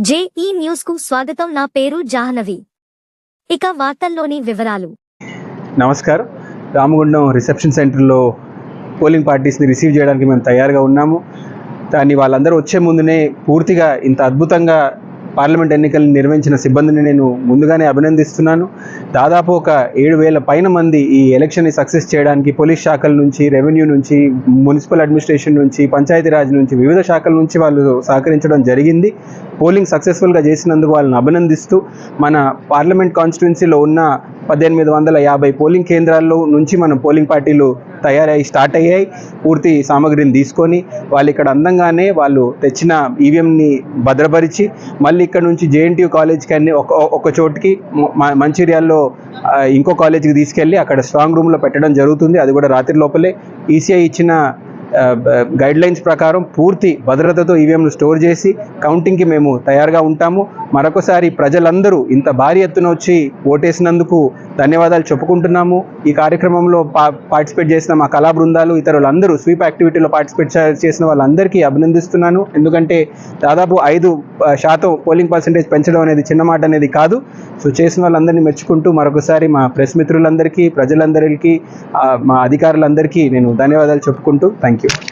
JEE న్యూస్కు స్వాగతం. నా పేరు జాహ్నవి. ఇక వార్తల్లోని వివరాలు. నమస్కారం. రామగుండం రిసెప్షన్ సెంటర్లో పోలింగ్ పార్టీస్ని రిసీవ్ చేయడానికి మేము తయారుగా ఉన్నాము. దాన్ని వాళ్ళందరూ వచ్చే ముందునే పూర్తిగా ఇంత అద్భుతంగా పార్లమెంట్ ఎన్నికలను నిర్వహించిన సిబ్బందిని నేను ముందుగానే అభినందిస్తున్నాను. దాదాపు ఒక ఏడు వేల పైన మంది ఈ ఎలక్షన్ని సక్సెస్ చేయడానికి పోలీస్ శాఖల నుంచి రెవెన్యూ నుంచి మున్సిపల్ అడ్మినిస్ట్రేషన్ నుంచి పంచాయతీరాజ్ నుంచి వివిధ శాఖల నుంచి వాళ్ళు సహకరించడం జరిగింది. పోలింగ్ సక్సెస్ఫుల్గా చేసినందుకు వాళ్ళని అభినందిస్తూ మన పార్లమెంట్ కాన్స్టిట్యున్సీలో ఉన్న పద్దెనిమిది వందల యాభై పోలింగ్ కేంద్రాల్లో నుంచి మనం పోలింగ్ పార్టీలు తయారై స్టార్ట్ అయ్యాయి. పూర్తి సామాగ్రిని తీసుకొని వాళ్ళు ఇక్కడ అందంగానే వాళ్ళు తెచ్చిన ఈవీఎంని భద్రపరిచి మళ్ళీ ఇక్కడ నుంచి జేఎన్టీయూ కాలేజ్కి అన్ని ఒక ఒక చోటుకి మంచిర్యాల్లో ఇంకో కాలేజీకి తీసుకెళ్ళి అక్కడ స్ట్రాంగ్ రూమ్లో పెట్టడం జరుగుతుంది. అది కూడా రాత్రి లోపలే. ఈసీఐ ఇచ్చిన గైడ్లైన్స్ ప్రకారం పూర్తి భద్రతతో ఈవీఎంను స్టోర్ చేసి కౌంటింగ్కి మేము తయారుగా ఉంటాము. మరొకసారి ప్రజలందరూ ఇంత భారీ ఎత్తున వచ్చి ఓటేసినందుకు ధన్యవాదాలు చెప్పుకుంటున్నాము. ఈ కార్యక్రమంలో పా పార్టిసిపేట్ చేసిన మా కళా బృందాలు ఇతరులందరూ స్వీప్ యాక్టివిటీలో పార్టిసిపేట్ చేసిన వాళ్ళందరికీ అభినందిస్తున్నాను. ఎందుకంటే దాదాపు ఐదు శాతం పోలింగ్ పర్సంటేజ్ పెంచడం అనేది చిన్న మాట అనేది కాదు. సో చేసిన వాళ్ళందరినీ మెచ్చుకుంటూ మరొకసారి మా ప్రెస్ మిత్రులందరికీ ప్రజలందరికీ మా అధికారులందరికీ నేను ధన్యవాదాలు చెప్పుకుంటూ థ్యాంక్ Thank you.